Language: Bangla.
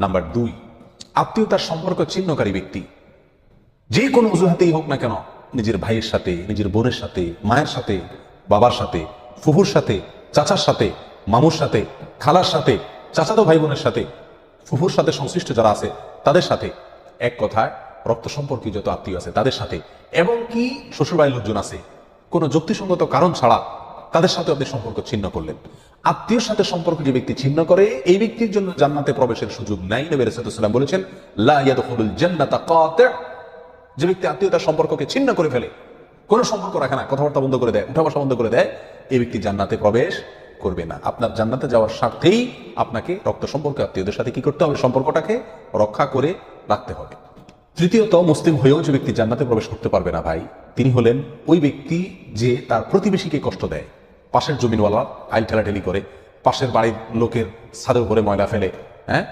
নাম্বার দুই আত্মীয়তার সম্পর্ক ছিন্নকারী ব্যক্তি। যে কোনো অজুহাতেই হোক না কেন, নিজের ভাইয়ের সাথে, নিজের বোনের সাথে, মায়ের সাথে, বাবার সাথে, ফুফুর সাথে, চাচার সাথে, মামুর সাথে, খালার সাথে, চাচাতো ভাই বোনের সাথে, ফুফুর সাথে সংশ্লিষ্ট যারা আছে, তাদের সাথে। এক কথায়, রক্ত সম্পর্কীয় যত আত্মীয় আছে, তাদের সাথে। এবং কি শ্বশুরবাড়ির লোকজন আছে, কোনো যুক্তিসঙ্গত কারণ ছাড়া তাদের সাথে আপনি সম্পর্ক ছিন্ন করলেন। আত্মীয়র সাথে সম্পর্ক যে ব্যক্তি ছিন্ন করে, এই ব্যক্তির জন্য জান্নাতে প্রবেশের সুযোগ নাই। নবী রাসূলুল্লাহ সাল্লাল্লাহু আলাইহি ওয়াসাল্লাম বলেছেন, লা ইয়াদখুলুল জান্নাতা যে ব্যক্তি আত্মীয়তার সম্পর্ককে ছিন্ন করে ফেলে, কোনো সম্পর্ক রাখে না, কথাবার্তা বন্ধ করে দেয় উঠা বসা বন্ধ করে দেয়, এই ব্যক্তি জান্নাতে প্রবেশ করবে না। আপনার জান্নাতে যাওয়ার স্বার্থেই আপনাকে রক্ত সম্পর্ক আত্মীয়দের সাথে কি করতে হবে? সম্পর্কটাকে রক্ষা করে রাখতে হবে। তৃতীয়ত, মুসলিম হয়েও যে ব্যক্তি জান্নাতে প্রবেশ করতে পারবে না ভাই, তিনি হলেন ওই ব্যক্তি যে তার প্রতিবেশীকে কষ্ট দেয়। পাশের জমিনওয়ালা আইল ঠেলাঠেলি করে পাশের বাড়ির লোকের ছাদের উপরে ময়লা ফেলে হ্যাঁ?